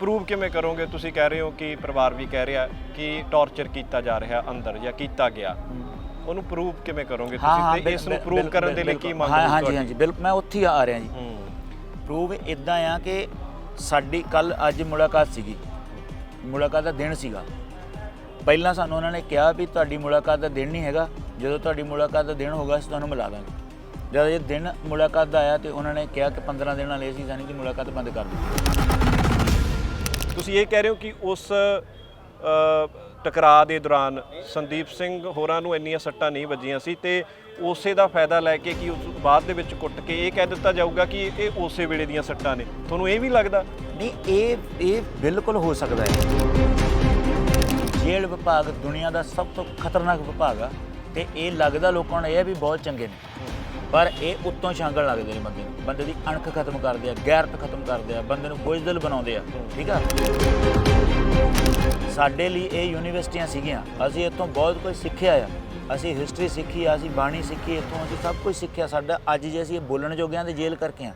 Prove ਕਿਵੇਂ ਕਰੋਗੇ? ਤੁਸੀਂ ਕਹਿ ਰਹੇ ਹੋ ਕਿ ਪਰਿਵਾਰ ਵੀ ਕਹਿ ਰਿਹਾ ਕਿ ਟੌਰਚਰ ਕੀਤਾ ਜਾ ਰਿਹਾ ਅੰਦਰ ਜਾਂ ਕੀਤਾ ਗਿਆ। ਉਹਨੂੰ ਪ੍ਰੂਵ ਕਿਵੇਂ ਕਰੋਗੇ ਤੁਸੀਂ? ਤੇ ਇਸ ਨੂੰ ਪ੍ਰੂਵ ਕਰਨ ਦੇ ਲਈ ਕੀ ਮੰਗ ਹਾਂ ਹਾਂਜੀ? ਹਾਂਜੀ ਬਿਲਕੁਲ ਮੈਂ ਉੱਥੇ ਆ ਰਿਹਾ ਜੀ। ਪ੍ਰੂਵ ਇਦਾਂ ਆ ਕਿ ਸਾਡੀ ਕੱਲ ਅੱਜ ਮੁਲਾਕਾਤ ਸੀਗੀ। ਮੁਲਾਕਾਤ ਦਾ ਦਿਨ ਸੀਗਾ। ਪਹਿਲਾਂ ਸਾਨੂੰ ਉਹਨਾਂ ਨੇ ਕਿਹਾ ਵੀ ਤੁਹਾਡੀ ਮੁਲਾਕਾਤ ਦਾ ਦਿਨ ਨਹੀਂ ਹੈਗਾ। ਜਦੋਂ ਤੁਹਾਡੀ ਮੁਲਾਕਾਤ ਦਾ ਦਿਨ ਹੋਗਾ ਅਸੀਂ ਤੁਹਾਨੂੰ ਮਿਲਾ ਦਾਂਗੇ। ਜਦ ਇਹ ਦਿਨ ਮੁਲਾਕਾਤ ਦਾ ਆਇਆ ਤੇ ਉਹਨਾਂ ਨੇ ਕਿਹਾ ਕਿ 15 ਦਿਨ ਨਾਲ ਅਸੀਂ ਸਾਨੀ ਦੀ ਮੁਲਾਕਾਤ ਬੰਦ ਕਰ ਦਿੱਤੀ। ਤੁਸੀਂ ਇਹ ਕਹਿ ਰਹੇ ਹੋ ਕਿ ਉਸ ਟਕਰਾਅ ਦੇ ਦੌਰਾਨ ਸੰਦੀਪ ਸਿੰਘ ਹੋਰਾਂ ਨੂੰ ਇੰਨੀਆਂ ਸੱਟਾਂ ਨਹੀਂ ਵੱਜੀਆਂ ਸੀ ਤੇ ਉਸੇ ਦਾ ਫਾਇਦਾ ਲੈ ਕੇ ਕਿ ਉਸ ਬਾਅਦ ਦੇ ਵਿੱਚ ਕੁੱਟ ਕੇ ਇਹ ਕਹਿ ਦਿੱਤਾ ਜਾਊਗਾ ਕਿ ਇਹ ਉਸੇ ਵੇਲੇ ਦੀਆਂ ਸੱਟਾਂ ਨੇ। ਤੁਹਾਨੂੰ ਇਹ ਵੀ ਲੱਗਦਾ? ਨਹੀਂ, ਇਹ ਇਹ ਬਿਲਕੁਲ ਹੋ ਸਕਦਾ ਹੈ। ਜੇਲ੍ਹ ਵਿਭਾਗ ਦੁਨੀਆ ਦਾ ਸਭ ਤੋਂ ਖਤਰਨਾਕ ਵਿਭਾਗ ਆ ਤੇ ਇਹ ਲੱਗਦਾ ਲੋਕਾਂ ਨੂੰ ਇਹ ਆ ਵੀ ਬਹੁਤ ਚੰਗੇ ਨੇ। ਪਰ ਇਹ ਉੱਤੋਂ ਛਾਂਗਣ ਲੱਗਦੇ ਨੇ ਬੰਦੇ ਨੂੰ। ਬੰਦੇ ਦੀ ਅਣਖ ਖਤਮ ਕਰਦੇ ਆ, ਗੈਰਤ ਖਤਮ ਕਰਦੇ ਆ, ਬੰਦੇ ਨੂੰ ਬੋਝਦਲ ਬਣਾਉਂਦੇ ਆ, ਠੀਕ ਆ? ਸਾਡੇ ਲਈ ਇਹ ਯੂਨੀਵਰਸਿਟੀਆਂ ਸੀਗੀਆਂ। ਅਸੀਂ ਇੱਥੋਂ ਬਹੁਤ ਕੁਝ ਸਿੱਖਿਆ ਆ। ਅਸੀਂ ਹਿਸਟਰੀ ਸਿੱਖੀ ਆ, ਅਸੀਂ ਬਾਣੀ ਸਿੱਖੀ, ਇੱਥੋਂ ਅਸੀਂ ਸਭ ਕੁਝ ਸਿੱਖਿਆ। ਸਾਡਾ ਅੱਜ ਜੇ ਅਸੀਂ ਇਹ ਬੋਲਣ ਜੋਗਿਆਂ ਦੇ ਜੇਲ੍ਹ ਕਰਕੇ ਆ।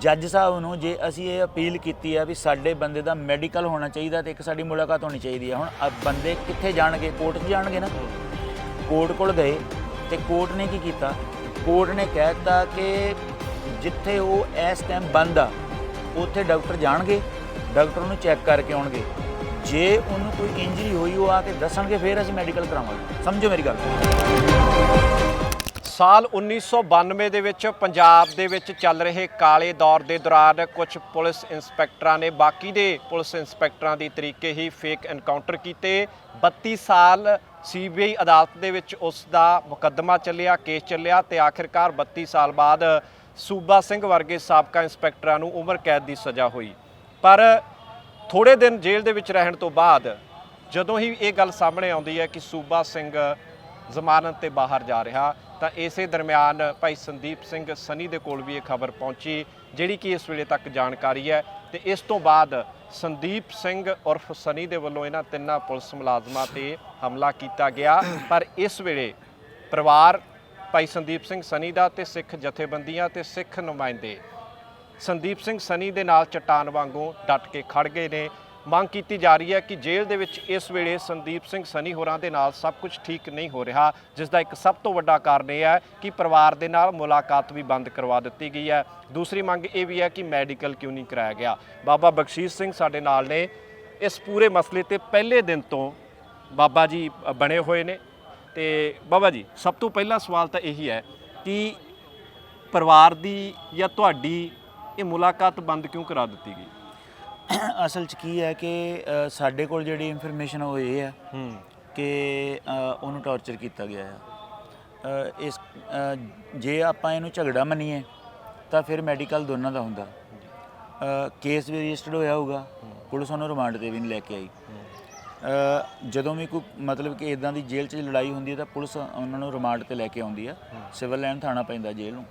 ਜੱਜ ਸਾਹਿਬ ਨੂੰ ਜੇ ਅਸੀਂ ਇਹ ਅਪੀਲ ਕੀਤੀ ਆ ਵੀ ਸਾਡੇ ਬੰਦੇ ਦਾ ਮੈਡੀਕਲ ਹੋਣਾ ਚਾਹੀਦਾ ਤੇ ਇੱਕ ਸਾਡੀ ਮੁਲਾਕਾਤ ਹੋਣੀ ਚਾਹੀਦੀ ਆ। ਹੁਣ ਅ- ਬੰਦੇ ਕਿੱਥੇ ਜਾਣਗੇ? ਕੋਰਟ 'ਚ ਜਾਣਗੇ ਨਾ। ਕੋਰਟ ਕੋਲ ਗਏ। ਤੇ ਕੋਰਟ ਨੇ ਕੀ ਕੀਤਾ? ਕੋਰਟ ਨੇ ਕਹਿ ਦਿੱਤਾ ਕਿ ਜਿੱਥੇ ਉਹ ਇਸ ਟਾਈਮ ਬੰਦ ਆ, ਉੱਥੇ ਡਾਕਟਰ ਜਾਣਗੇ, ਡਾਕਟਰ ਨੂੰ ਚੈੱਕ ਕਰਕੇ ਆਉਣਗੇ। ਜੇ ਉਹਨੂੰ ਕੋਈ ਇੰਜਰੀ ਹੋਈ, ਉਹ ਆ ਕੇ ਦੱਸਣਗੇ, ਫਿਰ ਅਸੀਂ ਮੈਡੀਕਲ ਕਰਾਵਾਂਗੇ। ਸਮਝੋ ਮੇਰੀ ਗੱਲ। ਸਾਲ 1992 ਦੇ ਵਿੱਚ ਪੰਜਾਬ ਦੇ ਵਿੱਚ ਚੱਲ ਰਹੇ ਕਾਲੇ ਦੌਰ ਦੇ ਦੌਰਾਨ ਕੁਝ ਪੁਲਿਸ ਇੰਸਪੈਕਟਰਾਂ ਨੇ ਬਾਕੀ ਦੇ ਪੁਲਿਸ ਇੰਸਪੈਕਟਰਾਂ ਦੀ ਤਰੀਕੇ ਹੀ ਫੇਕ ਐਨਕਾਊਂਟਰ ਕੀਤੇ। 32 ਸਾਲ ਸੀਬੀਆਈ ਅਦਾਲਤ ਦੇ ਵਿੱਚ ਉਸ ਦਾ ਮੁਕੱਦਮਾ ਚੱਲਿਆ, ਕੇਸ ਚੱਲਿਆ ਤੇ ਆਖਿਰਕਾਰ 32 ਸਾਲ ਬਾਅਦ ਸੂਬਾ ਸਿੰਘ ਵਰਗੇ ਸਾਬਕਾ ਇੰਸਪੈਕਟਰਾਂ ਨੂੰ ਉਮਰ ਕੈਦ ਦੀ ਸਜ਼ਾ ਹੋਈ। ਪਰ ਥੋੜੇ ਦਿਨ ਜੇਲ੍ਹ ਦੇ ਵਿੱਚ ਰਹਿਣ ਤੋਂ ਬਾਅਦ ਜਦੋਂ ਹੀ ਇਹ ਗੱਲ ਸਾਹਮਣੇ ਆਉਂਦੀ ਹੈ ਕਿ ਸੂਬਾ ਸਿੰਘ ਜ਼ਮਾਨਤ ਤੇ ਬਾਹਰ ਜਾ ਰਿਹਾ। ਤਾਂ ਇਸੇ ਦਰਮਿਆਨ ਭਾਈ ਸੰਦੀਪ ਸਿੰਘ ਸਨੀ ਦੇ ਕੋਲ ਵੀ ਇਹ ਖਬਰ ਪਹੁੰਚੀ, ਜਿਹੜੀ ਕਿ ਇਸ ਵੇਲੇ ਤੱਕ ਜਾਣਕਾਰੀ ਹੈ। ਤੇ ਇਸ ਤੋਂ ਬਾਅਦ ਸੰਦੀਪ ਸਿੰਘ ਉਰਫ ਸਨੀ ਦੇ ਵੱਲੋਂ ਇਹਨਾਂ ਤਿੰਨਾਂ ਪੁਲਿਸ ਮੁਲਾਜ਼ਮਾਂ ਤੇ ਹਮਲਾ ਕੀਤਾ ਗਿਆ। ਪਰ ਇਸ ਵੇਲੇ ਪਰਿਵਾਰ ਭਾਈ ਸੰਦੀਪ ਸਿੰਘ ਸਨੀ ਦਾ ਤੇ ਸਿੱਖ ਜਥੇਬੰਦੀਆਂ ਤੇ ਸਿੱਖ ਨੁਮਾਇੰਦੇ ਸੰਦੀਪ ਸਿੰਘ ਸਨੀ ਦੇ ਨਾਲ ਚਟਾਨ ਵਾਂਗੂ ਡਟ ਕੇ ਖੜ ਗਏ ਨੇ। ਮੰਗ ਕੀਤੀ ਜਾ ਰਹੀ ਹੈ ਕਿ ਜੇਲ੍ਹ ਦੇ ਵਿੱਚ ਇਸ ਵੇਲੇ ਸੰਦੀਪ ਸਿੰਘ ਸਨੀ ਹੋਰਾਂ ਦੇ ਨਾਲ ਸਭ ਕੁਝ ਠੀਕ ਨਹੀਂ ਹੋ ਰਿਹਾ, ਜਿਸ ਦਾ ਇੱਕ ਸਭ ਤੋਂ ਵੱਡਾ ਕਾਰਨ ਇਹ ਹੈ ਕਿ ਪਰਿਵਾਰ ਦੇ ਨਾਲ ਮੁਲਾਕਾਤ ਵੀ ਬੰਦ ਕਰਵਾ ਦਿੱਤੀ ਗਈ ਹੈ। ਦੂਸਰੀ ਮੰਗ ਇਹ ਵੀ ਹੈ ਕਿ ਮੈਡੀਕਲ ਕਿਉਂ ਨਹੀਂ ਕਰਾਇਆ ਗਿਆ। ਬਾਬਾ ਬਖਸ਼ੀਸ਼ ਸਿੰਘ ਸਾਡੇ ਨਾਲ ਨੇ। ਇਸ ਪੂਰੇ ਮਸਲੇ ਤੇ ਪਹਿਲੇ ਦਿਨ ਤੋਂ ਬਾਬਾ ਜੀ ਬਣੇ ਹੋਏ ਨੇ। ਤੇ ਬਾਬਾ ਜੀ, ਸਭ ਤੋਂ ਪਹਿਲਾ ਸਵਾਲ ਤਾਂ ਇਹੀ ਹੈ ਕਿ ਪਰਿਵਾਰ ਦੀ ਜਾਂ ਤੁਹਾਡੀ ਇਹ ਮੁਲਾਕਾਤ ਬੰਦ ਕਿਉਂ ਕਰਾ ਦਿੱਤੀ ਗਈ? ਅਸਲ 'ਚ ਕੀ ਹੈ ਕਿ ਅ, ਸਾਡੇ ਕੋਲ ਜਿਹੜੀ ਇਨਫੋਰਮੇਸ਼ਨ ਉਹ ਇਹ ਹੈ ਹੂੰ। ਕਿ ਅ, ਉਹਨੂੰ ਟੌਰਚਰ ਕੀਤਾ ਗਿਆ ਹੈ ਅ, ਇਸ ਅ, ਜੇ ਆਪਾਂ ਇਹਨੂੰ ਝਗੜਾ ਮੰਨੀਏ ਤਾਂ ਫਿਰ ਮੈਡੀਕਲ ਦੋਨਾਂ ਦਾ ਹੁੰਦਾ। ਅ, ਕੇਸ ਵੀ ਰਜਿਸਟਰਡ ਹੋਇਆ ਹੋਊਗਾ ਪੁਲਿਸ ਉਹਨੂੰ ਰਿਮਾਂਡ ਤੇ ਵੀ ਨਹੀਂ ਲੈ ਕੇ ਆਈ। ਅ, ਜਦੋਂ ਵੀ ਕੋਈ ਮਤਲਬ ਕਿ ਇਦਾਂ ਦੀ ਜੇਲ੍ਹ 'ਚ ਲੜਾਈ ਹੁੰਦੀ ਹੈ ਤਾਂ ਪੁਲਿਸ ਉਹਨਾਂ ਨੂੰ ਰਿਮਾਂਡ ਤੇ ਲੈ ਕੇ ਆਉਂਦੀ ਆ। ਸਿਵਲ ਲਾਈਨ ਥਾਣਾ ਪੈਂਦਾ ਜੇਲ੍ਹ ਨੂੰ।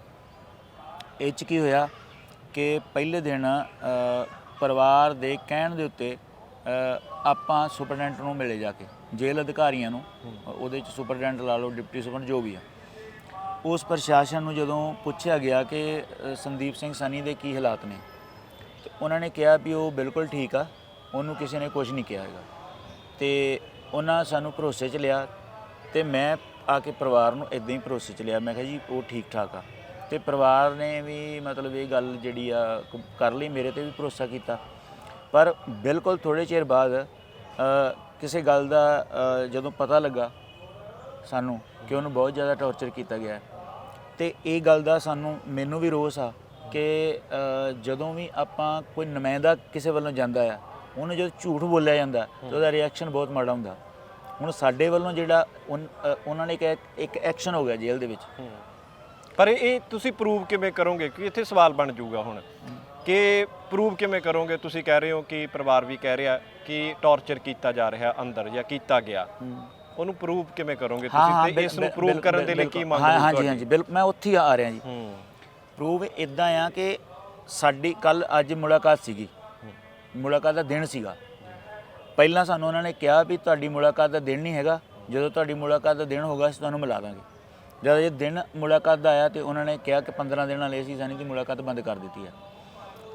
ਇਹ 'ਚ ਕੀ ਹੋਇਆ ਕਿ ਪਹਿਲੇ ਦਿਨ ਅ, ਪਰਿਵਾਰ ਦੇ ਕਹਿਣ ਦੇ ਉੱਤੇ ਆਪਾਂ ਸੁਪਰਡੈਂਟ ਨੂੰ ਮਿਲੇ ਜਾ ਕੇ, ਜੇਲ੍ਹ ਅਧਿਕਾਰੀਆਂ ਨੂੰ ਉਹਦੇ 'ਚ ਸੁਪਰਡੈਂਟ ਲਾ ਲਓ, ਡਿਪਟੀ ਸੁਪਰ ਜੋ ਵੀ ਆ। ਉਸ ਪ੍ਰਸ਼ਾਸਨ ਨੂੰ ਜਦੋਂ ਪੁੱਛਿਆ ਗਿਆ ਕਿ ਸੰਦੀਪ ਸਿੰਘ ਸਨੀ ਦੇ ਕੀ ਹਾਲਾਤ ਨੇ, ਤੇ ਉਹਨਾਂ ਨੇ ਕਿਹਾ ਵੀ ਉਹ ਬਿਲਕੁਲ ਠੀਕ ਆ, ਉਹਨੂੰ ਕਿਸੇ ਨੇ ਕੁਝ ਨਹੀਂ ਕਿਹਾ ਹੈਗਾ। ਤੇ ਉਹਨਾਂ ਸਾਨੂੰ ਭਰੋਸੇ 'ਚ ਲਿਆ, ਤੇ ਮੈਂ ਆ ਕੇ ਪਰਿਵਾਰ ਨੂੰ ਇਦਾਂ ਹੀ ਭਰੋਸੇ 'ਚ ਲਿਆ, ਮੈਂ ਕਿਹਾ ਜੀ, ਉਹ ਠੀਕ ਠਾਕ ਆ। ਤੇ ਪਰਿਵਾਰ ਨੇ ਵੀ ਮਤਲਬ ਇਹ ਗੱਲ ਜਿਹੜੀ ਆ ਕ- ਕਰ ਲਈ ਮੇਰੇ ਤੇ ਵੀ ਭਰੋਸਾ ਕੀਤਾ। ਪਰ ਬਿਲਕੁਲ ਥੋੜੇ ਚਿਰ ਬਾਅਦ ਅ, ਕਿਸੇ ਗੱਲ ਦਾ ਅ, ਜਦੋਂ ਪਤਾ ਲੱਗਾ ਸਾਨੂੰ ਕਿ ਉਹਨੂੰ ਬਹੁਤ ਜ਼ਿਆਦਾ ਟੌਰਚਰ ਕੀਤਾ ਗਿਆ ਹੈ। ਤੇ ਇਹ ਗੱਲ ਦਾ ਸਾਨੂੰ ਮੈਨੂੰ ਵੀ ਰੋਸ ਆ ਕਿ ਅ, ਜਦੋਂ ਵੀ ਆਪਾਂ ਕੋਈ ਨੁਮਾਇੰਦਾ ਕਿਸੇ ਵੱਲੋਂ ਜਾਂਦਾ ਆ ਉਹਨੂੰ ਜਦੋਂ ਝੂਠ ਬੋਲਿਆ ਜਾਂਦਾ ਤਾਂ ਉਹਦਾ ਰਿਐਕਸ਼ਨ ਬਹੁਤ ਮਾੜਾ ਹੁੰਦਾ। ਹੁਣ ਸਾਡੇ ਵੱਲੋਂ ਜਿਹੜਾ ਉਨ- ਅ, ਉਹਨਾਂ ਨੇ ਕਿਹਾ ਇੱਕ ਐਕਸ਼ਨ ਹੋ ਗਿਆ ਜੇਲ੍ਹ ਦੇ ਵਿੱਚ। ਪਰ ਇਹ- ਤੁਸੀਂ ਪ੍ਰੂਵ ਕਿਵੇਂ ਕਰੋਗੇ? ਕਿ ਇੱਥੇ ਸਵਾਲ ਬਣ ਜਾਊਗਾ ਹੁਣ ਕਿ ਪ੍ਰੂਵ ਕਿਵੇਂ ਕਰੋਗੇ? ਤੁਸੀਂ ਕਹਿ ਰਹੇ ਹੋ ਕਿ ਪਰਿਵਾਰ ਵੀ ਕਹਿ ਰਿਹਾ ਕਿ ਟੌਰਚਰ ਕੀਤਾ ਜਾ ਰਿਹਾ ਅੰਦਰ ਜਾਂ ਕੀਤਾ ਗਿਆ। ਉਹਨੂੰ ਪ੍ਰੂਵ ਕਿਵੇਂ ਕਰੋਗੇ ਤੁਸੀਂ? ਤੇ ਇਸ ਨੂੰ ਪ੍ਰੂਵ ਕਰਨ ਦੇ ਲਈ ਕੀ ਮੰਗ ਹਾਂ ਹਾਂਜੀ? ਹਾਂਜੀ ਬਿਲਕੁਲ ਮੈਂ ਉੱਥੇ ਆ ਰਿਹਾ ਜੀ। ਪ੍ਰੂਵ ਇਦਾਂ ਆ ਕਿ ਸਾਡੀ ਕੱਲ ਅੱਜ ਮੁਲਾਕਾਤ ਸੀਗੀ। ਮੁਲਾਕਾਤ ਦਾ ਦਿਨ ਸੀਗਾ। ਪਹਿਲਾਂ ਸਾਨੂੰ ਉਹਨਾਂ ਨੇ ਕਿਹਾ ਵੀ ਤੁਹਾਡੀ ਮੁਲਾਕਾਤ ਦਾ ਦਿਨ ਨਹੀਂ ਹੈਗਾ। ਜਦੋਂ ਤੁਹਾਡੀ ਮੁਲਾਕਾਤ ਦਾ ਦਿਨ ਹੋਗਾ ਅਸੀਂ ਤੁਹਾਨੂੰ ਮਿਲਾ ਦਾਂਗੇ। ਜਦ ਇਹ ਦਿਨ ਮੁਲਾਕਾਤ ਦਾ ਆਇਆ ਤੇ ਉਹਨਾਂ ਨੇ ਕਿਹਾ ਕਿ 15 ਦਿਨ ਨਾਲ ਅਸੀਂ ਸਾਨੀ ਦੀ ਮੁਲਾਕਾਤ ਬੰਦ ਕਰ ਦਿੱਤੀ ਹੈ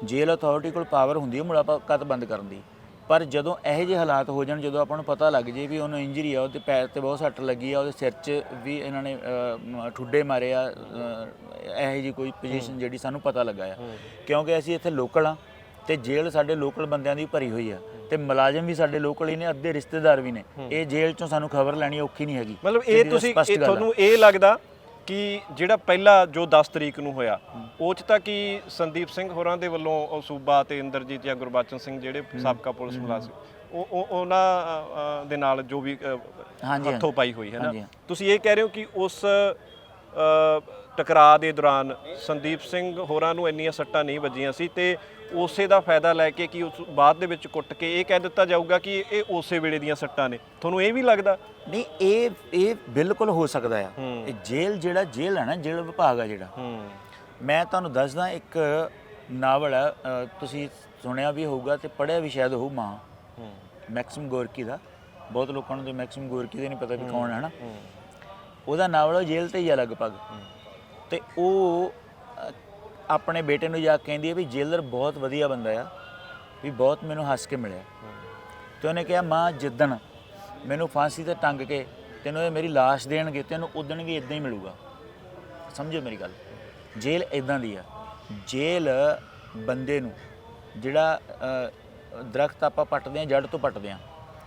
ਜੇਲ੍ਹ ਅਥਾਰਟੀ ਕੋਲ ਪਾਵਰ ਹੁੰਦੀ ਹੈ ਮੁਲਾਕਾਤ ਬੰਦ ਕਰਨ ਦੀ। ਪਰ ਜਦੋਂ ਇਹੋ ਜਿਹੇ ਹਾਲਾਤ ਹੋ ਜਾਣ ਜਦੋਂ ਆਪਾਂ ਨੂੰ ਪਤਾ ਲੱਗ ਜੇ ਵੀ ਉਹਨੂੰ ਇੰਜਰੀ ਆ ਉਹਦੇ ਪੈਰ ਤੇ ਬਹੁਤ ਸੱਟ ਲੱਗੀ ਆ ਉਹਦੇ ਸਿਰ 'ਚ ਵੀ ਇਹਨਾਂ ਨੇ ਠੁੱਡੇ ਮਾਰੇ ਆ ਇਹੋ ਜਿਹੀ ਕੋਈ ਪੋਜੀਸ਼ਨ ਜਿਹੜੀ ਸਾਨੂੰ ਪਤਾ ਲੱਗਾ ਆ। ਕਿਉਂਕਿ ਅਸੀਂ ਇੱਥੇ ਲੋਕਲ ਆ ਤੇ ਜੇਲ੍ਹ ਸਾਡੇ ਲੋਕਲ ਬੰਦਿਆਂ ਦੀ ਭਰੀ ਹੋਈ ਆ। ਤੇ ਮੁਲਾਜ਼ਮ ਵੀ ਸਾਡੇ ਲੋਕਲ ਹੀ ਨੇ ਅੱਧੇ ਰਿਸ਼ਤੇਦਾਰ ਵੀ ਨੇ। ਇਹ ਜੇਲ੍ਹ 'ਚੋਂ ਸਾਨੂੰ ਖਬਰ ਲੈਣੀ ਔਖੀ ਨਹੀਂ ਹੈਗੀ। ਮਤਲਬ ਇਹ ਤੁਸੀਂ ਇਹ। ਤੁਹਾਨੂੰ ਇਹ ਲੱਗਦਾ ਕਿ ਜਿਹੜਾ ਪਹਿਲਾ ਜੋ 10 ਤਰੀਕ ਨੂੰ ਹੋਇਆ ਉਹ ਚ ਤਾਂ ਕਿ ਸੰਦੀਪ ਸਿੰਘ ਹੋਰਾਂ ਦੇ ਵੱਲੋਂ ਉਹ ਸੂਬਾ ਤੇ ਇੰਦਰਜੀਤ ਜਾਂ ਗੁਰਬਚਨ ਸਿੰਘ ਜਿਹੜੇ ਸਾਬਕਾ ਪੁਲਿਸ ਮੁਲਾਜ਼ਮ ਉਹ ਉਹ- ਉਹਨਾਂ ਦੇ ਨਾਲ ਜੋ ਵੀ ਹੱਥੋਂ ਪਾਈ ਹੋਈ ਹੈ ਨਾ। ਤੁਸੀਂ ਇਹ ਕਹਿ ਰਹੇ ਹੋ ਕਿ ਉਸ ਟਕਰਾਅ ਦੇ ਦੌਰਾਨ ਸੰਦੀਪ ਸਿੰਘ ਹੋਰਾਂ ਨੂੰ ਇੰਨੀਆਂ ਸੱਟਾਂ ਨਹੀਂ ਵੱਜੀਆਂ ਸੀ ਤੇ ਉਸੇ ਦਾ ਫਾਇਦਾ ਲੈ ਕੇ ਕਿ ਉਸ ਬਾਅਦ ਦੇ ਵਿੱਚ ਕੁੱਟ ਕੇ ਇਹ ਕਹਿ ਦਿੱਤਾ ਜਾਊਗਾ ਕਿ ਇਹ ਉਸੇ ਵੇਲੇ ਦੀਆਂ ਸੱਟਾਂ ਨੇ। ਤੁਹਾਨੂੰ ਇਹ ਵੀ ਲੱਗਦਾ? ਨਹੀਂ ਇਹ ਇਹ ਬਿਲਕੁਲ ਹੋ ਸਕਦਾ ਆ। ਇਹ ਜੇਲ੍ਹ ਜਿਹੜਾ ਜੇਲ੍ਹ ਹੈ ਨਾ ਜੇਲ੍ਹ ਵਿਭਾਗ ਆ ਜਿਹੜਾ। ਮੈਂ ਤੁਹਾਨੂੰ ਦੱਸਦਾ ਇੱਕ ਨਾਵਲ ਹੈ ਅ, ਤੁਸੀਂ ਸੁਣਿਆ ਵੀ ਹੋਊਗਾ ਤੇ ਪੜ੍ਹਿਆ ਵੀ ਸ਼ਾਇਦ ਹੋਊ ਮਾਂ। ਮੈਕਸਿਮ ਗੋਰਕੀ ਦਾ। ਬਹੁਤ ਲੋਕਾਂ ਨੂੰ ਤੇ ਮੈਕਸਿਮ ਗੋਰਕੀ ਦੇ ਨਹੀਂ ਪਤਾ ਵੀ ਕੌਣ ਹੈ। ਨਾ ਉਹਦਾ ਨਾਵਲ ਉਹ ਜੇਲ੍ਹ ਤੇ ਹੀ ਆ ਲਗਭਗ। ਤੇ ਉਹ ਆਪਣੇ ਬੇਟੇ ਨੂੰ ਜਾ ਕੇ ਕਹਿੰਦੀ ਹੈ ਵੀ ਜੇਲਰ ਬਹੁਤ ਵਧੀਆ ਬੰਦਾ ਆ ਵੀ ਬਹੁਤ ਮੈਨੂੰ ਹੱਸ ਕੇ ਮਿਲਿਆ। ਤੇ ਉਹਨੇ ਕਿਹਾ ਮਾਂ ਜਿੱਦਣ ਮੈਨੂੰ ਫਾਂਸੀ ਤੇ ਟੰਗ ਕੇ ਤੈਨੂੰ ਇਹ ਮੇਰੀ ਲਾਸ਼ ਦੇਣਗੇ ਤੈਨੂੰ ਉਦਣ ਵੀ ਇਦਾਂ ਹੀ ਮਿਲੂਗਾ। ਸਮਝੋ ਮੇਰੀ ਗੱਲ। ਜੇਲ੍ਹ ਇਦਾਂ ਦੀ ਆ। ਜੇਲ੍ਹ ਬੰਦੇ ਨੂੰ ਜਿਹੜਾ ਦਰਖਤ ਆਪਾਂ ਪੱਟਦੇ ਆ ਜੜ ਤੋਂ ਪੱਟਦੇ ਆ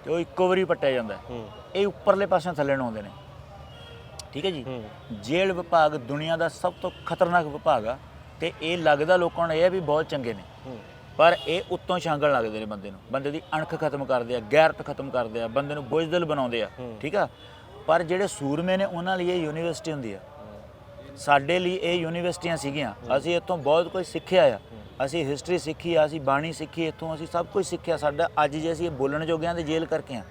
ਤੇ ਉਹ ਇੱਕੋ ਵਾਰੀ ਪੱਟਿਆ ਜਾਂਦਾ ਇਹ ਉੱਪਰਲੇ ਪਾਸਿਓਂ ਥੱਲੇ ਨੂੰ ਆਉਂਦੇ ਨੇ। ਠੀਕ ਹੈ ਜੀ? ਹੂੰ। ਜੇਲ੍ਹ ਵਿਭਾਗ ਦੁਨੀਆ ਦਾ ਸਭ ਤੋਂ ਖਤਰਨਾਕ ਵਿਭਾਗ ਆ। ਤੇ ਇਹ ਲੱਗਦਾ ਲੋਕਾਂ ਨੂੰ ਇਹ ਆ ਵੀ ਬਹੁਤ ਚੰਗੇ ਨੇ। ਪਰ ਇਹ ਉੱਤੋਂ ਛਾਂਗਣ ਲੱਗਦੇ ਨੇ ਬੰਦੇ ਨੂੰ। ਬੰਦੇ ਦੀ ਅਣਖ ਖਤਮ ਕਰਦੇ ਆ ਗੈਰਤ ਖਤਮ ਕਰਦੇ ਆ ਬੰਦੇ ਨੂੰ ਬੁਝਦਿਲ ਬਣਾਉਂਦੇ ਆ ਠੀਕ ਆ? ਪਰ ਜਿਹੜੇ ਸੂਰਮੇ ਨੇ ਉਹਨਾਂ ਲਈ ਇਹ ਯੂਨੀਵਰਸਿਟੀ ਹੁੰਦੀ ਆ। ਸਾਡੇ ਲਈ ਇਹ ਯੂਨੀਵਰਸਿਟੀਆਂ ਸੀਗੀਆਂ। ਅਸੀਂ ਇੱਥੋਂ ਬਹੁਤ ਕੁਝ ਸਿੱਖਿਆ ਆ। ਅਸੀਂ ਹਿਸਟਰੀ ਸਿੱਖੀ ਆ ਅਸੀਂ ਬਾਣੀ ਸਿੱਖੀ ਇੱਥੋਂ ਅਸੀਂ ਸਭ ਕੁਝ ਸਿੱਖਿਆ। ਸਾਡਾ ਅੱਜ ਜੇ ਅਸੀਂ ਇਹ ਬੋਲਣ ਜੋਗਿਆਂ ਦੇ ਜੇਲ੍ਹ ਕਰਕੇ ਆ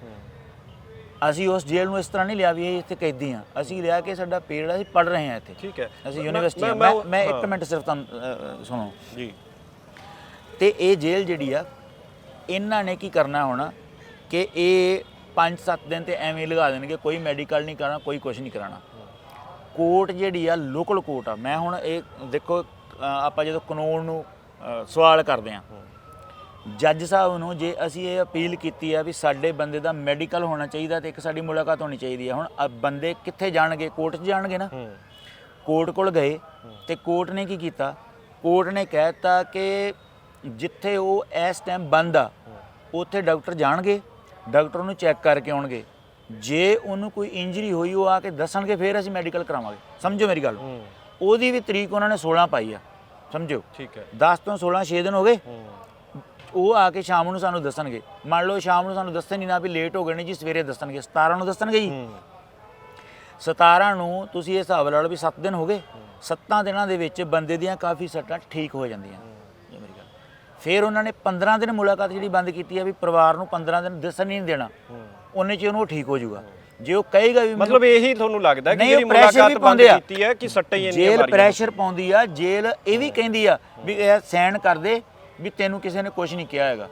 ਅਸੀਂ ਉਸ ਜੇਲ੍ਹ ਨੂੰ ਇਸ ਤਰ੍ਹਾਂ ਨਹੀਂ ਲਿਆ ਵੀ ਇਹ ਇੱਥੇ ਕੈਦੀ ਆ ਅਸੀਂ ਲਿਆ ਕਿ ਸਾਡਾ ਪੀਰੀਅਡ ਅਸੀਂ ਪੜ ਰਹੇ ਹਾਂ ਇੱਥੇ। ਠੀਕ ਹੈ। ਅਸੀਂ ਯੂਨੀਵਰਸਿਟੀ ਮੈਂ- ਮੈਂ ਇੱਕ। ਮਿੰਟ ਸਿਰਫ ਤੁਹਾਨੂੰ ਸੁਣੋ। ਜੀ। ਤੇ ਇਹ ਜੇਲ੍ਹ ਜਿਹੜੀ ਆ ਇਹਨਾਂ ਨੇ ਕੀ ਕਰਨਾ ਹੋਣਾ ਕਿ ਇਹ 5-7 ਦਿਨ ਤੇ ਐਵੇਂ ਲਗਾ ਦੇਣਗੇ ਕੋਈ ਮੈਡੀਕਲ ਨਹੀਂ ਕਰਨਾ ਕੋਈ ਕੁਝ ਨਹੀਂ ਕਰਾਣਾ ਕੋਰਟ ਜਿਹੜੀ ਆ ਲੋਕਲ ਕੋਰਟ ਆ। ਮੈਂ ਹੁਣ ਇਹ ਦੇਖੋ ਆਪਾਂ ਜਦੋਂ ਕਾਨੂੰਨ ਨੂੰ ਸਵਾਲ ਕਰਦੇ ਆ ਜੱਜ ਸਾਹਿਬ ਨੂੰ ਜੇ ਅਸੀਂ ਇਹ ਅਪੀਲ ਕੀਤੀ ਆ ਵੀ ਸਾਡੇ ਬੰਦੇ ਦਾ ਮੈਡੀਕਲ ਹੋਣਾ ਚਾਹੀਦਾ ਤੇ ਇੱਕ ਸਾਡੀ ਮੁਲਾਕਾਤ ਹੋਣੀ ਚਾਹੀਦੀ ਆ। ਹੁਣ ਬੰਦੇ ਕਿੱਥੇ ਜਾਣਗੇ? ਕੋਰਟ 'ਚ ਜਾਣਗੇ ਨਾ। ਕੋਰਟ ਕੋਲ ਗਏ ਤੇ ਕੋਰਟ ਨੇ ਕੀ ਕੀਤਾ? ਕੋਰਟ ਨੇ ਕਹਿਤਾ ਕਿ ਜਿੱਥੇ ਉਹ ਇਸ ਟਾਈਮ ਬੰਦ ਆ ਉੱਥੇ ਡਾਕਟਰ ਜਾਣਗੇ ਡਾਕਟਰ ਨੂੰ ਚੈੱਕ ਕਰਕੇ ਆਉਣਗੇ। ਜੇ ਉਹਨੂੰ ਕੋਈ ਇੰਜਰੀ ਹੋਈ ਉਹ ਆ ਕੇ ਦੱਸਣਗੇ ਫਿਰ ਅਸੀਂ ਮੈਡੀਕਲ ਕਰਾਵਾਂਗੇ। ਸਮਝੋ ਮੇਰੀ ਗੱਲ। ਉਹਦੀ ਵੀ ਤਰੀਕ ਉਹਨਾਂ ਨੇ 16 ਪਾਈ ਆ। ਸਮਝੋ। ਠੀਕ ਹੈ। 10 ਤੋਂ 16 6 ਦਿਨ ਹੋ ਗਏ। ਉਹ ਆ ਕੇ ਸ਼ਾਮ ਨੂੰ ਸਾਨੂੰ ਦੱਸਣਗੇ। ਮੰਨ ਲਓ ਸ਼ਾਮ ਨੂੰ ਸਾਨੂੰ ਦੱਸਣ ਨਹੀਂ ਨਾ ਵੀ ਲੇਟ ਹੋ ਗਏ ਨੇ ਜੀ ਸਵੇਰੇ ਦੱਸਣਗੇ। 17 ਨੂੰ ਦੱਸਣਗੇ ਜੀ। ਹੂੰ। 17 ਨੂੰ ਤੁਸੀਂ ਇਹ ਹਿਸਾਬ ਲਾ ਲਓ ਵੀ 7 ਦਿਨ ਹੋ ਗਏ। 7 ਦਿਨਾਂ ਦੇ ਵਿੱਚ ਬੰਦੇ ਦੀਆਂ ਕਾਫੀ ਸੱਟਾਂ ਠੀਕ ਹੋ ਜਾਂਦੀਆਂ। ਇਹ ਮੇਰੀ ਗੱਲ। ਫਿਰ ਉਹਨਾਂ ਨੇ 15 ਦਿਨ ਮੁਲਾਕਾਤ ਜਿਹੜੀ ਬੰਦ ਕੀਤੀ ਹੈ ਵੀ ਪਰਿਵਾਰ ਨੂੰ 15 ਦਿਨ ਦੱਸਣ ਨਹੀਂ ਦੇਣਾ। ਉਹਨੇ ਚ ਉਹਨੂੰ ਉਹ ਠੀਕ ਹੋ ਜਾਊਗਾ। ਜੇ ਉਹ ਕਹੇਗਾ ਵੀ ਮਤਲਬ ਇਹੀ ਤੁਹਾਨੂੰ ਲੱਗਦਾ ਕਿ ਜਿਹੜੀ ਮੁਲਾਕਾਤ ਬੰਦ ਆ। ਕੀਤੀ ਹੈ ਕਿ ਸੱਟਾਂ ਹੀ ਇੰਨੀਆਂ ਜੇਲ੍ਹ ਮਾਰੀਆਂ ਪ੍ਰੈਸ਼ਰ ਪਾਉਂਦੀ ਆ ਜੇਲ੍ਹ ਇਹ ਵੀ ਕਹਿੰਦੀ ਆ ਵੀ ਇਹ ਸੈਨ ਕਰ ਦੇ। ਵੀ ਤੈਨੂੰ ਕਿਸੇ ਨੇ ਕੁਝ ਨਹੀਂ ਕਿਹਾ ਹੈਗਾ।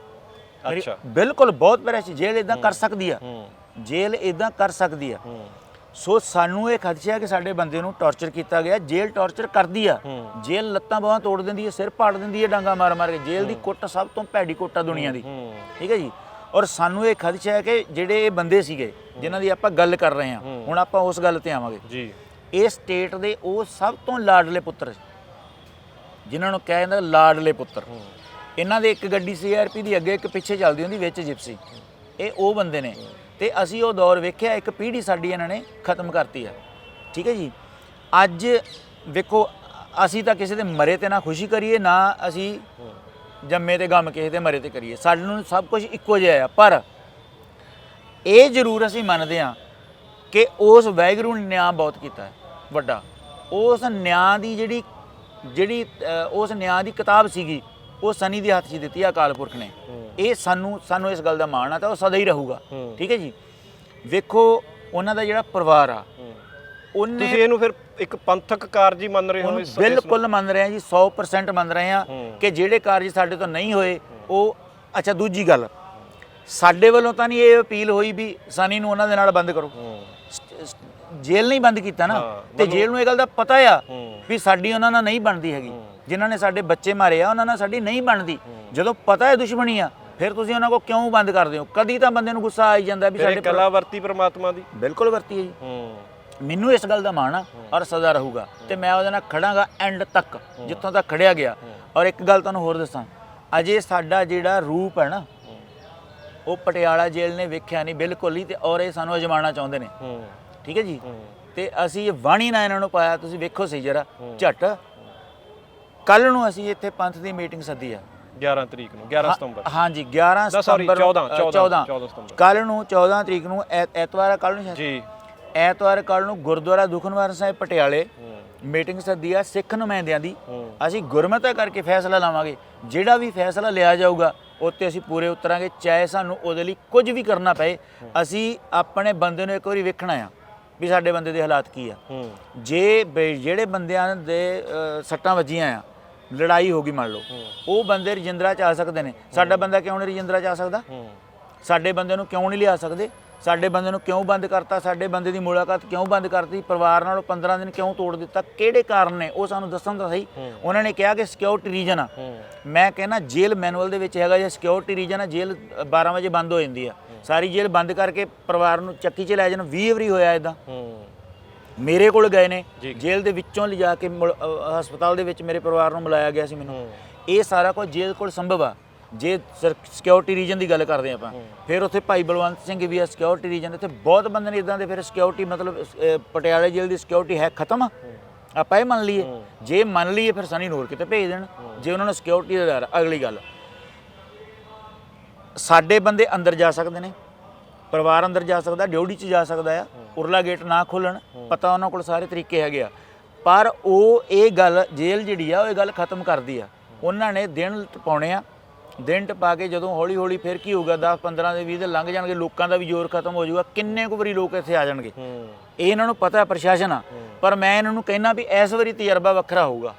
ਮੇਰੀ- ਅੱਛਾ। ਬਿਲਕੁਲ ਬਹੁਤ ਪ੍ਰੈਸ਼ਰ ਜੇਲ੍ਹ ਇਦਾਂ ਕਰ ਸਕਦੀ ਆ। ਹੂੰ। ਜੇਲ੍ਹ ਇਦਾਂ ਕਰ ਸਕਦੀ ਆ। ਹੂੰ। ਸੋ ਸਾਨੂੰ ਇਹ ਖਦਸ਼ਾ ਕਿ ਸਾਡੇ ਬੰਦੇ ਨੂੰ ਟੌਰਚਰ ਕੀਤਾ ਗਿਆ। ਜੇਲ੍ਹ ਟੌਰਚਰ ਕਰਦੀ ਆ। ਜੇਲ੍ਹ ਲੱਤਾਂ ਬਾਹਾਂ ਤੋੜ ਦਿੰਦੀ ਹੈ ਸਿਰ ਪਾੜ ਦਿੰਦੀ ਹੈ ਡਾਂਗਾ ਮਾਰ ਮਾਰ ਕੇ। ਜੇਲ੍ਹ ਦੀ ਕੁੱਟ ਸਭ ਤੋਂ ਭੈੜੀ ਕੁੱਟ ਆ ਦੁਨੀਆ ਦੀ। ਹੂੰ। ਠੀਕ ਹੈ ਜੀ? ਔਰ ਸਾਨੂੰ ਇਹ ਖਦਸ਼ਾ ਹੈ ਕਿ ਜਿਹੜੇ ਇਹ ਬੰਦੇ ਸੀਗੇ ਜਿਨ੍ਹਾਂ ਦੀ ਆਪਾਂ ਗੱਲ ਕਰ ਰਹੇ ਹਾਂ। ਹੁਣ ਆਪਾਂ ਉਸ ਗੱਲ ਤੇ ਆਵਾਂਗੇ। ਜੀ। ਇਹ ਸਟੇਟ ਦੇ ਉਹ ਸਭ ਤੋਂ ਲਾਡਲੇ ਪੁੱਤਰ ਸੀ, ਜਿਨ੍ਹਾਂ ਨੂੰ ਕਿਹਾ ਜਾਂਦਾ ਲਾਡਲੇ ਪੁੱਤਰ। ਇਹਨਾਂ ਦੇ ਇੱਕ ਗੱਡੀ ਸੀਆਰਪੀ ਦੀ ਅੱਗੇ ਇੱਕ ਪਿੱਛੇ ਚੱਲਦੀ ਹੁੰਦੀ ਵਿੱਚ ਜਿਪਸੀ ਇਹ ਉਹ ਬੰਦੇ ਨੇ। ਤੇ ਅਸੀਂ ਉਹ ਦੌਰ ਵੇਖਿਆ, ਇੱਕ ਪੀੜ੍ਹੀ ਸਾਡੀ ਇਹਨਾਂ ਨੇ ਖਤਮ ਕਰਤੀ ਆ। ਠੀਕ ਹੈ ਜੀ? ਅੱਜ ਵੇਖੋ, ਅਸੀਂ ਤਾਂ ਕਿਸੇ ਦੇ ਮਰੇ ਤੇ ਨਾ ਖੁਸ਼ੀ ਕਰੀਏ, ਨਾ ਅਸੀਂ ਜੰਮੇ ਤੇ ਗਮ ਕਿਸੇ ਦੇ ਮਰੇ ਤੇ ਕਰੀਏ। ਸਾਨੂੰ ਸਭ ਕੁਝ ਇੱਕੋ ਜਿਹਾ ਆ। ਪਰ ਇਹ ਜ਼ਰੂਰ ਅਸੀਂ ਮੰਨਦੇ ਹਾਂ ਕਿ ਉਸ ਵੈਗਰੂ ਨੇ ਨਿਆਂ ਬਹੁਤ ਕੀਤਾ ਹੈ, ਵੱਡਾ। ਉਸ ਨਿਆਂ ਦੀ ਜਿਹੜੀ ਜਿਹੜੀ ਉਸ ਨਿਆਂ ਦੀ ਕਿਤਾਬ ਸੀਗੀ ਉਹ ਸਨੀ ਦੇ ਹੱਥ 'ਚ ਦਿੱਤੀ ਆ ਅਕਾਲ ਪੁਰਖ ਨੇ। ਇਹ ਸਾਨੂੰ ਸਾਨੂੰ ਇਸ ਗੱਲ ਦਾ ਮਾਣ ਆ ਤਾਂ ਉਹ ਸਦਾ ਹੀ ਰਹੂਗਾ। ਠੀਕ ਹੈ ਜੀ? ਵੇਖੋ ਉਹਨਾਂ ਦਾ ਜਿਹੜਾ ਪਰਿਵਾਰ ਆ ਉਹਨੇ ਤੁਸੀਂ ਇਹਨੂੰ ਫਿਰ ਇੱਕ ਪੰਥਕ ਕਾਰਜ ਹੀ ਮੰਨ ਰਹੇ ਹੋ ਇਸ-? ਬਿਲਕੁਲ ਮੰਨ ਰਹੇ ਹਾਂ ਜੀ 100% ਮੰਨ ਰਹੇ ਹੂੰ। ਕਿ ਜਿਹੜੇ ਕਾਰਜ ਸਾਡੇ ਤੋਂ ਨਹੀਂ ਹੋਏ ਉਹ ਅੱਛਾ ਦੂਜੀ ਗੱਲ ਸਾਡੇ ਵੱਲੋਂ ਤਾਂ ਨਹੀਂ ਇਹ ਅਪੀਲ ਹੋਈ ਵੀ ਸਨੀ ਨੂੰ ਉਹਨਾਂ ਦੇ ਨਾਲ ਬੰਦ ਕਰੋ। ਜੇਲ੍ਹ ਨਹੀਂ ਬੰਦ ਕੀਤਾ ਨਾ ਤੇ ਜੇਲ੍ਹ ਨੂੰ ਇਹ ਗੱਲ ਦਾ ਪਤਾ ਆ। ਵੀ ਸਾਡੀ ਉਹਨਾਂ ਨਾਲ ਨਹੀਂ ਬਣਦੀ ਹੈਗੀ। ਜਿਨ੍ਹਾਂ ਨੇ ਸਾਡੇ ਬੱਚੇ ਮਾਰੇ ਆ ਉਹਨਾਂ ਨਾਲ ਸਾਡੀ ਨਹੀਂ ਬਣਦੀ। ਜਦੋਂ ਪਤਾ ਹੈ ਦੁਸ਼ਮਣੀ ਆ ਫਿਰ ਤੁਸੀਂ ਉਹਨਾਂ ਕੋ ਕਿਉਂ ਬੰਦ ਕਰਦੇ ਹੋ? ਕਦੀ ਤਾਂ ਬੰਦੇ ਨੂੰ ਗੁੱਸਾ ਆ ਜਾਂਦਾ ਵੀ ਸਾਡੇ ਕਲਾ ਵਰਤੀ ਪ੍ਰਮਾਤਮਾ ਦੀ। ਬਿਲਕੁਲ ਵਰਤੀ ਹੈ ਜੀ। ਹੂੰ। ਮੈਨੂੰ ਇਸ ਗੱਲ ਦਾ ਮਾਣ ਆ ਔਰ ਸਦਾ ਰਹੂਗਾ ਤੇ ਮੈਂ ਉਹਦੇ ਨਾਲ ਖੜਾਂਗਾ ਐਂਡ ਤੱਕ ਜਿੱਥੋਂ ਤੱਕ ਖੜਿਆ ਗਿਆ। ਔਰ ਇੱਕ ਗੱਲ ਤੁਹਾਨੂੰ ਹੋਰ ਦੱਸਾਂ ਅਜੇ ਸਾਡਾ ਜਿਹੜਾ ਰੂਪ ਹੈ ਨਾ ਉਹ ਪਟਿਆਲਾ ਜੇਲ੍ਹ ਨੇ ਵੇਖਿਆ ਨਹੀਂ ਬਿਲਕੁਲ ਹੀ ਤੇ ਔਰ ਇਹ ਸਾਨੂੰ ਅਜਮਾਉਣਾ ਚਾਹੁੰਦੇ ਨੇ। ਠੀਕ ਹੈ ਜੀ? ਤੇ ਅਸੀਂ ਇਹ ਵਾਣੀ ਨਾ ਇਹਨਾਂ ਨੂੰ ਪਾਇਆ ਤੁਸੀਂ ਵੇਖੋ ਸਹੀ ਜਰਾ ਝਟ ਕੱਲ ਨੂੰ ਅਸੀਂ ਇੱਥੇ ਪੰਥ ਦੀ ਮੀਟਿੰਗ ਸੱਦੀ ਆ। 11 ਤਰੀਕ ਨੂੰ 11 ਸਤੰਬਰ। ਹਾਂਜੀ 11 ਨਾ, sorry, ਸਤੰਬਰ ਨੂੰ, 14, ਅ, 14, 14 ਸਤੰਬਰ। ਕੱਲ ਨੂੰ 14 ਤਰੀਕ ਨੂੰ ਐਤਵਾਰ ਕੱਲ ਨੂੰ? ਜੀ। ਐਤਵਾਰ ਕੱਲ ਨੂੰ ਗੁਰਦੁਆਰਾ ਦੁਖਨਵਾਰ ਸਾਹਿਬ ਪਟਿਆਲੇ ਮੀਟਿੰਗ ਸੱਦੀ ਆ ਸਿੱਖ ਨੁਮਾਇੰਦਿਆਂ ਦੀ। ਅਸੀਂ ਗੁਰਮਤਾ ਕਰਕੇ ਫੈਸਲਾ ਲਾਵਾਂਗੇ। ਜਿਹੜਾ ਵੀ ਫੈਸਲਾ ਲਿਆ ਜਾਊਗਾ ਉੱਤੇ ਅਸੀਂ ਪੂਰੇ ਉਤਰਾਂਗੇ ਚਾਹੇ ਸਾਨੂੰ ਉਹਦੇ ਲਈ ਕੁਝ ਵੀ ਕਰਨਾ ਪਏ। ਅਸੀਂ ਆਪਣੇ ਬੰਦੇ ਨੂੰ ਇੱਕ ਵਾਰੀ ਵੇਖਣਾ ਆ ਵੀ ਸਾਡੇ ਬੰਦੇ ਦੇ ਹਾਲਾਤ ਕੀ ਆ। ਜੇ ਜਿਹੜੇ ਬੰਦਿਆਂ ਦੇ ਸੱਟਾਂ ਵੱਜੀਆਂ ਆ ਲੜਾਈ ਹੋ ਗਈ ਮੰਨ ਲਓ। ਉਹ ਬੰਦੇ ਰਜਿੰਦਰਾ ਚ ਆ ਸਕਦੇ ਨੇ। ਸਾਡਾ ਬੰਦਾ ਕਿਉਂ ਨਹੀਂ ਰਜਿੰਦਰਾ ਚ ਆ ਸਕਦਾ? ਸਾਡੇ ਬੰਦੇ ਨੂੰ ਕਿਉਂ ਨਹੀਂ ਲਿਆ ਸਕਦੇ? ਸਾਡੇ ਬੰਦੇ ਨੂੰ ਕਿਉਂ ਬੰਦ ਕਰਤਾ? ਸਾਡੇ ਬੰਦੇ ਦੀ ਮੁਲਾਕਾਤ ਕਿਉਂ ਬੰਦ ਕਰਤੀ? ਪਰਿਵਾਰ ਨਾਲੋਂ 15 ਦਿਨ ਕਿਉਂ ਤੋੜ ਦਿੱਤਾ? ਕਿਹੜੇ ਕਾਰਨ ਨੇ? ਉਹ ਸਾਨੂੰ ਦੱਸਣ ਤਾਂ ਸਹੀ। ਉਹਨਾਂ ਨੇ ਕਿਹਾ ਕਿ ਸਿਕਿਉਰਿਟੀ ਰੀਜਨ ਆ। ਮੈਂ ਕਹਿੰਦਾ ਜੇਲ੍ਹ ਮੈਨੂਅਲ ਦੇ ਵਿੱਚ ਹੈਗਾ। ਜੇ ਸਿਕਿਉਰਿਟੀ ਰੀਜਨ ਆ ਜੇਲ੍ਹ ਅ, 12 ਵਜੇ ਬੰਦ ਹੋ ਜਾਂਦੀ ਆ। ਸਾਰੀ ਜੇਲ੍ਹ ਬੰਦ ਕਰਕੇ ਪਰਿਵਾਰ ਨੂੰ ਚੱਕੀ 'ਚ ਲੈ ਜਾਣ। 20 ਵਾਰੀ ਹੋਇਆ ਇਦਾਂ ਮੇਰੇ ਕੋਲ ਗਏ ਨੇ। ਜੇਲ੍ਹ ਦੇ ਵਿੱਚੋਂ ਲਿਜਾ ਕੇ ਹਸਪਤਾਲ ਦੇ ਵਿੱਚ ਮੇਰੇ ਪਰਿਵਾਰ ਨੂੰ ਮਿਲਾਇਆ ਗਿਆ ਸੀ ਮੈਨੂੰ। ਇਹ ਸਾਰਾ ਕੁਝ ਜੇਲ੍ਹ ਕੋਲ ਸੰਭਵ ਆ। ਜੇ ਸਿਕਿਉਰਿਟੀ ਰੀਜਨ ਦੀ ਗੱਲ ਕਰਦੇ ਆਪਾਂ। ਫਿਰ ਉੱਥੇ ਭਾਈ ਬਲਵੰਤ ਸਿੰਘ ਵੀ ਆ ਸਿਕਿਉਰਿਟੀ ਰੀਜਨ ਇੱਥੇ ਬਹੁਤ ਬੰਦੇ ਨੇ ਇਦਾਂ ਦੇ ਫਿਰ ਸਿਕਿਉਰਿਟੀ ਮਤਲਬ ਪਟਿਆਲੇ ਜੇਲ੍ਹ ਦੀ ਸਿਕਿਉਰਿਟੀ ਹੈ ਖਤਮ। ਆ ਆਪਾਂ ਇਹ ਮੰਨ ਲਈਏ। ਜੇ ਮੰਨ ਲਈਏ ਫਿਰ ਸਨੀ ਨੂੰ ਹੋਰ ਕਿਤੇ ਭੇਜ ਦੇਣ। ਜੇ ਉਹਨਾਂ ਨੂੰ ਸਿਕਿਉਰਿਟੀ ਦਾ ਡਰ। ਅਗਲੀ ਗੱਲ। ਸਾਡੇ ਬੰਦੇ ਅੰਦਰ ਜਾ ਸਕਦੇ ਨੇ। ਪਰਿਵਾਰ ਅੰਦਰ ਜਾ ਸਕਦਾ ਡਿਊਟੀ 'ਚ ਜਾ ਸਕਦਾ ਆ ਉਰਲਾ ਗੇਟ ਨਾ ਖੋਲਣ ਪਤਾ ਉਹਨਾਂ ਕੋਲ ਸਾਰੇ ਤਰੀਕੇ ਹੈਗੇ ਆ। ਪਰ ਉਹ ਇਹ ਗੱਲ ਜੇਲ੍ਹ ਜਿਹੜੀ ਆ ਉਹ ਇਹ ਗੱਲ ਖਤਮ ਕਰਦੀ ਆ। ਉਹਨਾਂ ਨੇ ਦਿਨ ਟਪਾਉਣੇ ਆ ਦਿਨ ਟਪਾ ਕੇ ਜਦੋਂ ਹੌਲੀ ਹੌਲੀ ਫਿਰ ਕੀ ਹੋਊਗਾ 10 15 ਦੇ 20 ਦੇ ਲੰਘ ਜਾਣਗੇ ਲੋਕਾਂ ਦਾ ਵੀ ਜ਼ੋਰ ਖਤਮ ਹੋ ਜਾਊਗਾ ਕਿੰਨੇ ਕੁ ਵਾਰੀ ਲੋਕ ਇੱਥੇ ਆ ਜਾਣਗੇ। ਇਹ ਇਹਨਾਂ ਨੂੰ ਪਤਾ ਪ੍ਰਸ਼ਾਸਨ ਆ। ਪਰ ਮੈਂ ਇਹਨਾਂ ਨੂੰ ਕਹਿਣਾ ਵੀ ਇਸ ਵਾਰੀ ਤਜਰਬਾ ਵੱਖਰਾ ਹੋਊਗਾ।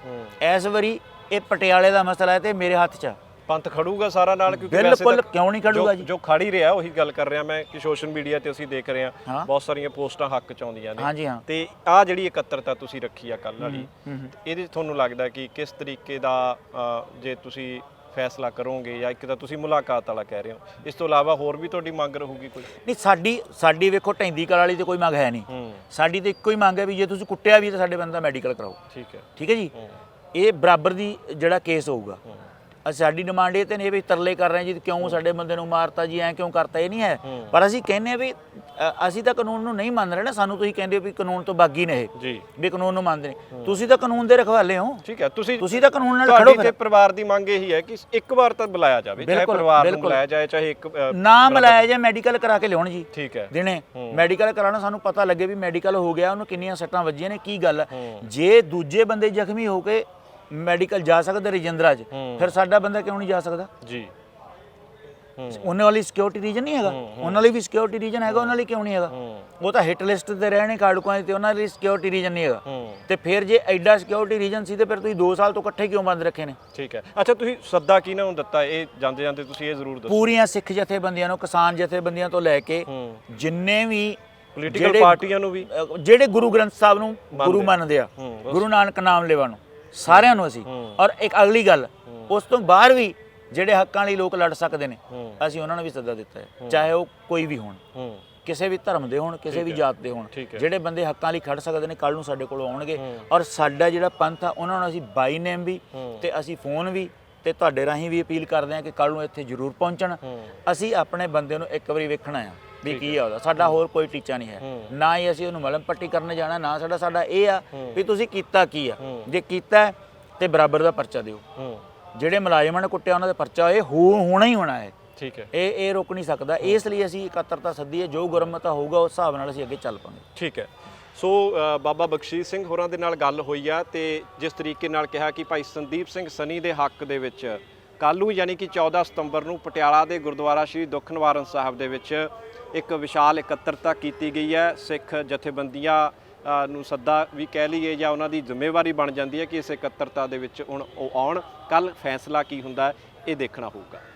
ਇਸ ਵਾਰੀ ਇਹ ਪਟਿਆਲੇ ਦਾ ਮਸਲਾ ਹੈ ਤੇ ਮੇਰੇ ਹੱਥ 'ਚ ਆ। ਪੰਥ ਖੜੂਗਾ ਸਾਰਾ ਨਾਲ ਕਿਉਂਕਿ ਵੈਸੇ ਬਿਲਕੁਲ ਕਿਉਂ ਨਹੀਂ ਖੜੂਗਾ ਜੋ- ਜੀ? ਖੜ ਹੀ ਰਿਹਾ ਉਹੀ ਗੱਲ ਕਰ ਰਿਹਾ ਮੈਂ ਕਿ ਸੋਸ਼ਲ ਮੀਡੀਆ ਤੇ ਅਸੀਂ ਦੇਖ ਰਹੇ ਹਾਂ। ਬਹੁਤ ਸਾਰੀਆਂ ਪੋਸਟਾਂ ਹੱਕ ਚ ਆਉਂਦੀਆਂ ਨੇ। ਹਾਂਜੀ ਹਾਂ। ਤੇ ਆ ਜਿਹੜੀ ਇਕੱਤਰਤਾ ਤੁਸੀਂ ਰੱਖੀ ਆ ਕੱਲ ਵਾਲੀ। ਇਹਦੇ ਤੁਹਾਨੂੰ ਲੱਗਦਾ ਕਿ ਕਿਸ ਤਰੀਕੇ ਦਾ ਜੇ ਤੁਸੀਂ ਫੈਸਲਾ ਕਰੋਗੇ ਜਾਂ ਇੱਕ ਤਾਂ ਤੁਸੀਂ ਮੁਲਾਕਾਤ ਵਾਲਾ ਕਹਿ ਰਹੇ ਹੋ ਇਸ ਤੋਂ ਇਲਾਵਾ ਹੋਰ ਵੀ ਤੁਹਾਡੀ ਮੰਗ ਰਹੂਗੀ ਕੋਈ? ਨਹੀਂ ਸਾਡੀ ਸਾਡੀ ਵੇਖੋ ਢੈਂਦੀ ਕਲ ਵਾਲੀ ਤੇ ਕੋਈ ਮੰਗ ਹੈ ਨਹੀਂ। ਸਾਡੀ ਤੇ ਇੱਕੋ ਹੀ ਮੰਗ ਹੈ ਵੀ ਜੇ ਤੁਸੀਂ ਕੁੱਟਿਆ ਵੀ ਤਾਂ ਸਾਡੇ ਬੰਦਾ ਮੈਡੀਕਲ ਕਰਾਓ। ਠੀਕ ਹੈ। ਠੀਕ ਹੈ ਜੀ? ਇਹ ਬਰਾਬਰ ਦੀ ਜਿਹੜਾ ਕੇਸ ਹੋਊਗਾ। ਸਾਡੀ ਡਿਮਾਂਡ ਇਹ ਤੇ ਨਹੀਂ ਵੀ ਤਰਲੇ ਕਰ ਰਹੇ ਜੀ ਕਿਉਂ ਸਾਡੇ ਬੰਦੇ ਨੂੰ ਮਾਰਤਾ ਜੀ ਐ ਕਿਉਂ ਕਰਤਾ ਇਹ ਨਹੀਂ ਹੈ। ਪਰ ਅਸੀਂ ਕਹਿੰਨੇ ਆ ਵੀ ਅ, ਅਸੀਂ ਤਾਂ ਕਾਨੂੰਨ ਨੂੰ ਨਹੀਂ ਮੰਨ ਰਹੇ ਨਾ ਸਾਨੂੰ ਤੁਸੀਂ ਕਹਿੰਦੇ ਹੋ ਵੀ ਕਾਨੂੰਨ ਤੋਂ ਬਾਗੀ ਨੇ ਇਹ। ਜੀ। ਵੀ ਕਾਨੂੰਨ ਨੂੰ ਮੰਨਦੇ ਨੇ। ਤੁਸੀਂ ਤਾਂ ਕਾਨੂੰਨ ਦੇ ਰਖਵਾਲੇ ਹੋ। ਠੀਕ ਹੈ ਤੁਸੀਂ ਤੁਸੀਂ ਤਾਂ ਕਾਨੂੰਨ ਨਾਲ ਤੁਹਾਡੀ ਖੜੋ ਤੇ ਫਿਰ। ਪਰਿਵਾਰ ਦੀ ਮੰਗ ਇਹੀ ਹੈ ਕਿ ਇੱਕ ਵਾਰ ਤਾਂ ਬੁਲਾਇਆ ਜਾਵੇ ਚਾਹੇ ਬਿਲਕੁਲ, ਪਰਿਵਾਰ ਨੂੰ ਬਿਲਕੁਲ। ਬੁਲਾਇਆ ਜਾਏ ਚਾਹੇ ਇੱਕ ਅ, ਨਾ ਮਿਲਾਇਆ ਜੇ ਮੈਡੀਕਲ ਕਰਾ ਕੇ ਲਿਆਉਣ ਜੀ। ਠੀਕ ਹੈ। ਦਿਨੇ। ਮੈਡੀਕਲ ਕਰਾਉਣਾ ਸਾਨੂੰ ਪਤਾ ਲੱਗੇ ਵੀ ਮੈਡੀਕਲ ਹੋ ਗਿਆ ਉਹਨੂੰ ਕਿੰਨੀਆਂ ਸੱਟਾਂ ਵੱਜੀਆਂ ਨੇ ਕੀ ਗੱਲ ਹੂੰ। ਜੇ ਦੂਜੇ ਬੰਦੇ ਜ਼ਖਮੀ ਹੋ ਕੇ ਮੈਡੀਕਲ ਜਾ ਸਕਦਾ ਰਜਿੰਦਰਾ 'ਚ। ਫਿਰ ਸਾਡਾ ਬੰਦਾ ਕਿਉਂ ਨਹੀਂ ਜਾ ਸਕਦਾ? ਜੀ। ਉਹਨਾਂ ਵਾਲੀ ਸਿਕਿਉਰਿਟੀ ਰੀਜਨ ਨਹੀਂ ਹੈਗਾ? ਉਹਨਾਂ ਲਈ ਵੀ ਸਿਕਿਉਰਿਟੀ ਰੀਜਨ ਹੈਗਾ ਉਹਨਾਂ ਲਈ ਕਿਉਂ ਨਹੀਂ ਹੈਗਾ? ਉਹ ਤਾਂ ਹਿੱਟ ਲਿਸਟ ਤੇ ਰਹਿਣੇ ਕਾਰਡਕੁਆਂ ਤੇ ਉਹਨਾਂ ਲਈ ਸਿਕਿਉਰਿਟੀ ਰੀਜਨ ਨਹੀਂ ਹੈਗਾ। ਤੇ ਫਿਰ ਜੇ ਐਡਾ ਸਿਕਿਉਰਿਟੀ ਰੀਜਨ ਸੀ ਤੇ ਫਿਰ ਤੁਸੀਂ 2 ਸਾਲ ਤੋਂ ਇਕੱਠੇ ਕਿਉਂ ਬੰਦ ਰੱਖੇ ਨੇ? ਠੀਕ ਹੈ। ਅੱਛਾ ਤੁਸੀਂ ਸੱਦਾ ਕਿਹਨਾਂ ਨੂੰ ਦਿੱਤਾ? ਇਹ ਜਾਂਦੇ ਜਾਂਦੇ ਤੁਸੀਂ ਇਹ ਜ਼ਰੂਰ ਦੱਸੋ। ਪੂਰੀਆਂ ਸਿੱਖ ਜਥੇਬੰਦੀਆਂ ਨੂੰ ਕਿਸਾਨ ਜਥੇਬੰਦੀਆਂ ਤੋਂ ਲੈ ਕੇ ਜਿੰਨੇ ਵੀ ਪੋਲੀਟੀਕਲ ਪਾਰਟੀਆਂ ਨੂੰ ਵੀ? ਜਿਹੜੇ ਗੁਰੂ ਗ੍ਰੰਥ ਸਾਹਿਬ ਨੂੰ ਗੁਰੂ ਮੰਨਦੇ ਆ ਗੁਰੂ ਨਾਨਕ ਨਾਮ ਲੈਵਾ ਨੂੰ। ਸਾਰਿਆਂ ਨੂੰ ਅਸੀਂ। ਔਰ ਇੱਕ ਅਗਲੀ ਗੱਲ ਉਸ ਤੋਂ ਬਾਹਰ ਵੀ ਜਿਹੜੇ ਹੱਕਾਂ ਲਈ ਲੋਕ ਲੜ ਸਕਦੇ ਨੇ ਅਸੀਂ ਉਹਨਾਂ ਨੂੰ ਵੀ ਸੱਦਾ ਦਿੱਤਾ ਹੈ ਚਾਹੇ ਉਹ ਕੋਈ ਵੀ ਹੋਣ। ਕਿਸੇ ਵੀ ਧਰਮ ਦੇ ਹੋਣ ਕਿਸੇ ਵੀ ਜਾਤ ਦੇ ਹੋਣ। ਜਿਹੜੇ ਬੰਦੇ ਹੱਕਾਂ ਲਈ ਖੜ ਸਕਦੇ ਨੇ ਕੱਲ ਨੂੰ ਸਾਡੇ ਕੋਲ ਆਉਣਗੇ। ਔਰ ਸਾਡਾ ਜਿਹੜਾ ਪੰਥ ਆ ਉਹਨਾਂ ਨੂੰ ਅਸੀਂ ਬਾਈ ਨੇਮ ਵੀ। ਤੇ ਅਸੀਂ ਫੋਨ ਵੀ ਤੇ ਤੁਹਾਡੇ ਰਾਹੀਂ ਵੀ ਅਪੀਲ ਕਰਦੇ ਹਾਂ ਕਿ ਕੱਲ ਨੂੰ ਇੱਥੇ ਜ਼ਰੂਰ ਪਹੁੰਚਣ। ਅਸੀਂ ਆਪਣੇ ਬੰਦੇ ਨੂੰ ਇੱਕ ਵਾਰੀ ਵੇਖਣਾ ਆ। ਵੀ ਕੀ ਆ ਉਹਦਾ? ਸਾਡਾ ਹੋਰ ਕੋਈ ਟੀਚਾ ਨਹੀਂ ਹੈ। ਨਾ ਹੀ ਅਸੀਂ ਉਹਨੂੰ ਮਲਮ ਪੱਟੀ ਕਰਨ ਜਾਣਾ ਨਾ ਸਾਡਾ ਸਾਡਾ ਇਹ ਆ। ਵੀ ਤੁਸੀਂ ਕੀਤਾ ਕੀ ਆ। ਜੇ ਕੀਤਾ ਤੇ ਬਰਾਬਰ ਦਾ ਪਰਚਾ ਦਿਓ। ਜਿਹੜੇ ਮੁਲਾਜ਼ਮਾਂ ਨੇ ਕੁੱਟਿਆ ਉਹਨਾਂ ਦਾ ਪਰਚਾ ਇਹ ਹੋਣਾ ਹੀ ਹੋਣਾ ਹੈ। ਠੀਕ ਹੈ। ਇਹ ਇਹ ਰੁਕ ਨਹੀਂ ਸਕਦਾ। ਇਸ ਲਈ ਅਸੀਂ ਇਕੱਤਰਤਾ ਸੱਦੀ ਹੈ। ਜੋ ਗੁਰਮਤਾ ਹੋਊਗਾ ਉਸ ਹਿਸਾਬ ਨਾਲ ਅਸੀਂ ਅੱਗੇ ਚੱਲ ਪਾਂਗੇ। ਠੀਕ ਹੈ। ਸੋ ਬਾਬਾ ਬਖਸ਼ੀਸ਼ ਸਿੰਘ ਹੋਰਾਂ ਦੇ ਨਾਲ ਗੱਲ ਹੋਈ ਆ ਤੇ ਜਿਸ ਤਰੀਕੇ ਨਾਲ ਕਿਹਾ ਕਿ ਭਾਈ ਸੰਦੀਪ ਸਿੰਘ ਸਨੀ ਦੇ ਹੱਕ ਦੇ ਵਿੱਚ ਕੱਲ੍ਹ ਨੂੰ ਯਾਨੀ ਕਿ 14 ਸਤੰਬਰ ਨੂੰ ਪਟਿਆਲਾ ਦੇ ਗੁਰਦੁਆਰਾ ਸ਼੍ਰੀ ਦੁੱਖ ਨਿਵਾਰਨ ਸਾਹਿਬ ਦੇ ਵਿੱਚ ਇੱਕ ਵਿਸ਼ਾਲ ਇਕੱਤਰਤਾ ਕੀਤੀ ਗਈ ਹੈ। ਸਿੱਖ ਜਥੇਬੰਦੀਆਂ ਨੂੰ ਸੱਦਾ ਵੀ ਕਹਿ ਲਈਏ ਜਾਂ ਉਹਨਾਂ ਦੀ ਜ਼ਿੰਮੇਵਾਰੀ ਬਣ ਜਾਂਦੀ ਹੈ ਕਿ ਇਸ ਇਕੱਤਰਤਾ ਦੇ ਵਿੱਚ ਹੁਣ ਉਹ ਆਉਣ। ਕੱਲ ਫੈਸਲਾ ਕੀ ਹੁੰਦਾ ਇਹ ਦੇਖਣਾ ਹੋਊਗਾ।